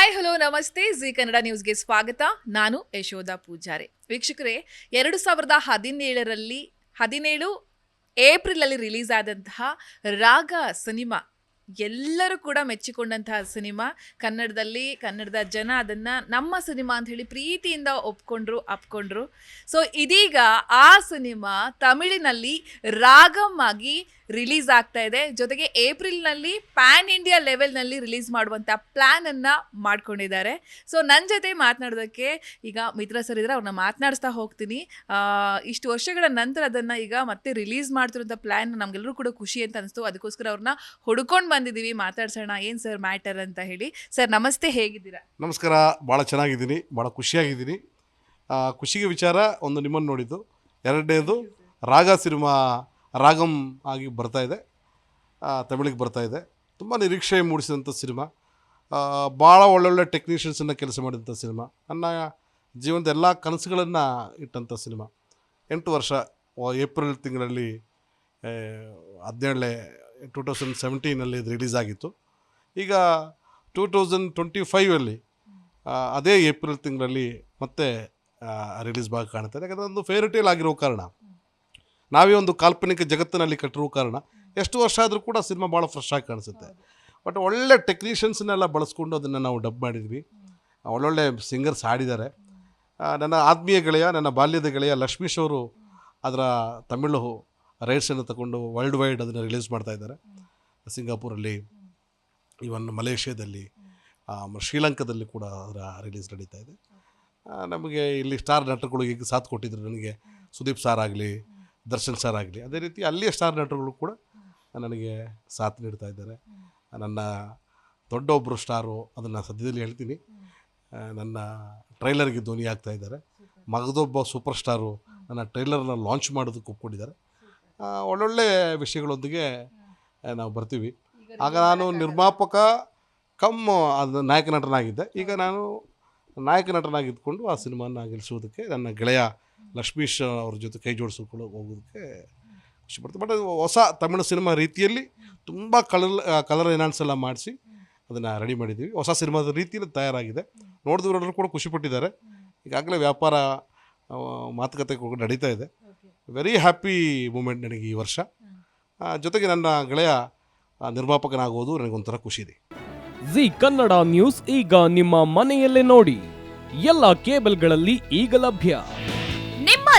Hi hello ನಮಸ್ತೆ G Kannada ನ್ಯೂಸ್ಗೆ ಸ್ವಾಗತ. ನಾನು ಯಶೋಧ ಪೂಜಾರಿ. ವೀಕ್ಷಕರೇ, ಎರಡು ಸಾವಿರದ ಹದಿನೇಳರಲ್ಲಿ, ಹದಿನೇಳು ಏಪ್ರಿಲಲ್ಲಿ ರಿಲೀಸ್ ಆದಂತಹ ರಾಗ ಸಿನಿಮಾ, ಎಲ್ಲರೂ ಕೂಡ ಮೆಚ್ಚಿಕೊಂಡಂತಹ ಸಿನಿಮಾ. ಕನ್ನಡದಲ್ಲಿ, ಕನ್ನಡದ ಜನ ಅದನ್ನು ನಮ್ಮ ಸಿನಿಮಾ ಅಂತ ಹೇಳಿ ಪ್ರೀತಿಯಿಂದ ಒಪ್ಕೊಂಡ್ರು, ಅಪ್ಕೊಂಡ್ರು. ಸೊ ಇದೀಗ ಆ ಸಿನಿಮಾ ತಮಿಳಿನಲ್ಲಿ ರಾಗಮ್ ಆಗಿ ರಿಲೀಸ್ ಆಗ್ತಾ ಇದೆ. ಜೊತೆಗೆ ಏಪ್ರಿಲ್ನಲ್ಲಿ ಪ್ಯಾನ್ ಇಂಡಿಯಾ ಲೆವೆಲ್ನಲ್ಲಿ ರಿಲೀಸ್ ಮಾಡುವಂಥ ಪ್ಲ್ಯಾನನ್ನು ಮಾಡ್ಕೊಂಡಿದ್ದಾರೆ. ಸೊ ನನ್ನ ಜೊತೆ ಮಾತನಾಡೋದಕ್ಕೆ ಈಗ ಮಿತ್ರ ಸರ್ ಇದ್ರೆ ಅವ್ರನ್ನ ಮಾತನಾಡಿಸ್ತಾ ಹೋಗ್ತೀನಿ. ಇಷ್ಟು ವರ್ಷಗಳ ನಂತರ ಅದನ್ನು ಈಗ ಮತ್ತೆ ರಿಲೀಸ್ ಮಾಡ್ತಿರೋಂಥ ಪ್ಲ್ಯಾನ್ ನಮಗೆಲ್ಲರೂ ಕೂಡ ಖುಷಿ ಅಂತ ಅನಿಸ್ತು. ಅದಕ್ಕೋಸ್ಕರ ಅವ್ರನ್ನ ಹುಡ್ಕೊಂಡು ಬಂದಿದ್ದೀವಿ ಮಾತಾಡ್ಸೋಣ ಏನು ಸರ್ ಮ್ಯಾಟರ್ ಅಂತ ಹೇಳಿ. ಸರ್, ನಮಸ್ತೆ. ಹೇಗಿದ್ದೀರಾ? ನಮಸ್ಕಾರ. ಭಾಳ ಚೆನ್ನಾಗಿದ್ದೀನಿ. ಭಾಳ ಖುಷಿಯಾಗಿದ್ದೀನಿ. ಖುಷಿಗೆ ವಿಚಾರ ಒಂದು ನಿಮ್ಮನ್ನು ನೋಡಿದ್ದು. ಎರಡನೇದು ರಾಗ ಸಿನಿಮಾ ರಾಗಮ್ ಆಗಿ ಬರ್ತಾ ಇದೆ. ತಮಿಳಿಗೆ ಬರ್ತಾ ಇದೆ. ತುಂಬ ನಿರೀಕ್ಷೆ ಮೂಡಿಸಿದಂಥ ಸಿನಿಮಾ. ಭಾಳ ಒಳ್ಳೊಳ್ಳೆ ಟೆಕ್ನಿಷಿಯನ್ಸನ್ನು ಕೆಲಸ ಮಾಡಿದಂಥ ಸಿನಿಮಾ. ನನ್ನ ಜೀವನದ ಎಲ್ಲ ಕನಸುಗಳನ್ನು ಇಟ್ಟಂಥ ಸಿನಿಮಾ. ಎಂಟು ವರ್ಷ ಏಪ್ರಿಲ್ ತಿಂಗಳಲ್ಲಿ ಹದಿನೇಳನೇ ಟೂ ತೌಸಂಡ್ ಸೆವೆಂಟೀನಲ್ಲಿ ಇದು ರಿಲೀಸ್ ಆಗಿತ್ತು. ಈಗ ಟೂ ತೌಸಂಡ್ ಟ್ವೆಂಟಿ ಫೈವಲ್ಲಿ ಅದೇ ಏಪ್ರಿಲ್ ತಿಂಗಳಲ್ಲಿ ಮತ್ತೆ ರಿಲೀಸ್ ಭಾಗ ಕಾಣುತ್ತೆ. ಯಾಕಂದರೆ ಒಂದು ಫೇರ್ ಟೇಲ್ ಆಗಿರೋ ಕಾರಣ. ನಾವೇ ಒಂದು ಕಾಲ್ಪನಿಕ ಜಗತ್ತಿನಲ್ಲಿ ಕಟ್ಟಿರೋ ಕಾರಣ ಎಷ್ಟು ವರ್ಷ ಆದರೂ ಕೂಡ ಸಿನಿಮಾ ಭಾಳ ಫ್ರೆಶ್ ಆಗಿ ಕಾಣಿಸುತ್ತೆ. ಬಟ್ ಒಳ್ಳೆ ಟೆಕ್ನಿಷಿಯನ್ಸ್ನೆಲ್ಲ ಬಳಸ್ಕೊಂಡು ಅದನ್ನು ನಾವು ಡಬ್ ಮಾಡಿದ್ವಿ. ಒಳ್ಳೊಳ್ಳೆ ಸಿಂಗರ್ಸ್ ಹಾಡಿದ್ದಾರೆ. ನನ್ನ ಆತ್ಮೀಯ ಗೆಳೆಯ, ನನ್ನ ಬಾಲ್ಯದ ಗೆಳೆಯ ಲಕ್ಷ್ಮೀಶ್ ಅವರು ಅದರ ತಮಿಳು ರೈಟ್ಸನ್ನು ತಗೊಂಡು ವರ್ಲ್ಡ್ ವೈಡ್ ಅದನ್ನು ರಿಲೀಸ್ ಮಾಡ್ತಾ ಇದ್ದಾರೆ. ಸಿಂಗಾಪುರಲ್ಲಿ ಇವನ್ ಮಲೇಷ್ಯಾದಲ್ಲಿ ಶ್ರೀಲಂಕಾದಲ್ಲಿ ಕೂಡ ಅದರ ರಿಲೀಸ್ ನಡೀತಾ ಇದೆ. ನಮಗೆ ಇಲ್ಲಿ ಸ್ಟಾರ್ ನಟರುಗಳು ಈಗ ಸಾಥ್ ಕೊಟ್ಟಿದ್ರು ನನಗೆ. ಸುದೀಪ್ ಸಾರ್ ಆಗಲಿ ದರ್ಶನ್ ಸರ್ ಆಗಲಿ. ಅದೇ ರೀತಿ ಅಲ್ಲಿಯ ಸ್ಟಾರ್ ನಟರುಗಳು ಕೂಡ ನನಗೆ ಸಾಥ್ ನೀಡ್ತಾ ಇದ್ದಾರೆ. ನನ್ನ ದೊಡ್ಡ ಒಬ್ಬರು ಸ್ಟಾರು ಅದನ್ನು ಸದ್ಯದಲ್ಲಿ ಹೇಳ್ತೀನಿ. ನನ್ನ ಟ್ರೈಲರ್ಗೆ ಧ್ವನಿ ಆಗ್ತಾ ಇದ್ದಾರೆ. ಮಗದೊಬ್ಬ ಸೂಪರ್ ಸ್ಟಾರು ನನ್ನ ಟ್ರೈಲರ್ನ ಲಾಂಚ್ ಮಾಡೋದಕ್ಕೆ ಒಪ್ಕೊಂಡಿದ್ದಾರೆ. ಒಳ್ಳೊಳ್ಳೆ ವಿಷಯಗಳೊಂದಿಗೆ ನಾವು ಬರ್ತೀವಿ. ಆಗ ನಾನು ನಿರ್ಮಾಪಕ, ಕಮ್, ಅದು ನಾಯಕ ನಟನಾಗಿದ್ದೆ. ಈಗ ನಾನು ನಾಯಕ ನಟನಾಗಿದ್ದುಕೊಂಡು ಆ ಸಿನಿಮಾನ ಗೆಲ್ಲಿಸುವುದಕ್ಕೆ ನನ್ನ ಗೆಳೆಯ ಲಕ್ಷ್ಮೀಶ್ ಅವ್ರ ಜೊತೆ ಕೈ ಜೋಡಿಸ್ಕೊಂಡು ಹೋಗೋದಕ್ಕೆ ಖುಷಿ ಬಟ್ ಹೊಸ ತಮಿಳು ಸಿನಿಮಾ ರೀತಿಯಲ್ಲಿ ತುಂಬ ಕಲರ್ ಕಲರ್ ಎನಾನ್ಸ್ ಎಲ್ಲ ಮಾಡಿಸಿ ಅದನ್ನು ರೆಡಿ ಮಾಡಿದ್ದೀವಿ. ಹೊಸ ಸಿನಿಮಾದ ರೀತಿಯಲ್ಲಿ ತಯಾರಾಗಿದೆ. ನೋಡಿದವರೆಲ್ಲರೂ ಕೂಡ ಖುಷಿಪಟ್ಟಿದ್ದಾರೆ. ಈಗಾಗಲೇ ವ್ಯಾಪಾರ ಮಾತುಕತೆ ಕೂಡ ನಡೀತಾ ಇದೆ. ವೆರಿ ಹ್ಯಾಪಿ ಮೂಮೆಂಟ್ ನನಗೆ ಈ ವರ್ಷ. ಜೊತೆಗೆ ನನ್ನ ಗೆಳೆಯ ನಿರ್ಮಾಪಕನಾಗುವುದು ನನಗೊಂಥರ ಖುಷಿ ಇದೆ. ಜಿ ಕನ್ನಡ ನ್ಯೂಸ್ ಈಗ ನಿಮ್ಮ ಮನೆಯಲ್ಲೇ ನೋಡಿ. ಎಲ್ಲ ಕೇಬಲ್ಗಳಲ್ಲಿ ಈಗ ಲಭ್ಯ.